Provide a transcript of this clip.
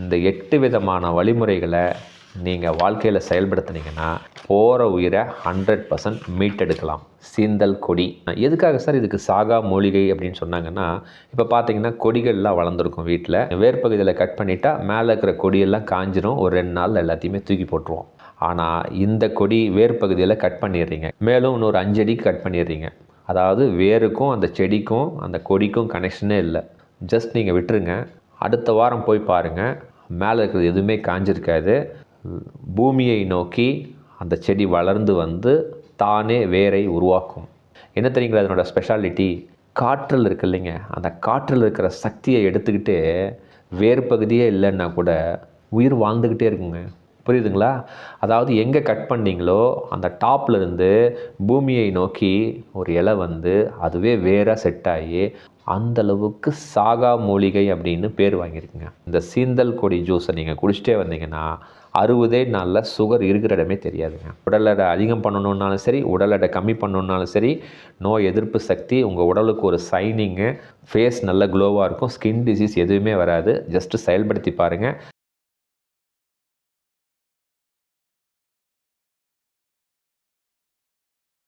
இந்த எட்டு விதமான வழிமுறைகளை நீங்கள் வாழ்க்கையில் செயல்படுத்தினீங்கன்னா போகிற உயிரை ஹண்ட்ரட் பர்சன்ட் மீட்டெடுக்கலாம். சீந்தல் கொடி. எதுக்காக சார் இதுக்கு சாகா மூலிகை அப்படின்னு சொன்னாங்கன்னா இப்போ பார்த்தீங்கன்னா கொடிகள்லாம் வளர்ந்துருக்கும் வீட்டில் வேர்ப்பகுதியில் கட் பண்ணிட்டா மேலே இருக்கிற கொடியெல்லாம் காஞ்சிரும். ஒரு ரெண்டு நாள் எல்லாத்தையுமே தூக்கி போட்டுருவோம். ஆனால் இந்த கொடி வேர்ப்பகுதியில் கட் பண்ணிடுறீங்க. மேலும் இன்னொரு அஞ்சு அடிக்கு கட் பண்ணிடுறீங்க. அதாவது வேருக்கும் அந்த செடிக்கும் அந்த கொடிக்கும் கனெக்ஷனே இல்லை. ஜஸ்ட் நீங்கள் விட்டுருங்க. அடுத்த வாரம் போய் பாருங்கள் மேலே இருக்கிறது எதுவுமே காஞ்சிருக்காது. பூமியை நோக்கி அந்த செடி வளர்ந்து வந்து தானே வேரை உருவாக்கும். என்ன தெரியுங்களா அதனோட ஸ்பெஷாலிட்டி காற்றில் இருக்கு இல்லைங்க. அந்த காற்றில் இருக்கிற சக்தியை எடுத்துக்கிட்டு வேர் பகுதியே இல்லைன்னா கூட உயிர் வாழ்ந்துக்கிட்டே இருக்குங்க. புரியுதுங்களா? அதாவது எங்கே கட் பண்ணீங்களோ அந்த டாப்லேருந்து பூமியை நோக்கி ஒரு இலை வந்து அதுவே வேறாக செட் ஆகி அந்த அளவுக்கு சாகா மூலிகை அப்படின்னு பேர் வாங்கியிருக்குங்க. இந்த சீந்தல் கொடி ஜூஸை நீங்கள் குடிச்சிட்டே வந்தீங்கன்னா அறுபதே நாளில் சுகர் இருக்கிற இடமே தெரியாதுங்க. உடல் எடை அதிகம் பண்ணணுன்னாலும் சரி உடல் எடை கம்மி பண்ணணுன்னாலும் சரி நோய் எதிர்ப்பு சக்தி உங்கள் உடலுக்கு ஒரு சைனிங்கு ஃபேஸ் நல்ல க்ளோவாக இருக்கும் ஸ்கின் டிசீஸ் எதுவுமே வராது. ஜஸ்ட்டு செயல்படுத்தி பாருங்கள்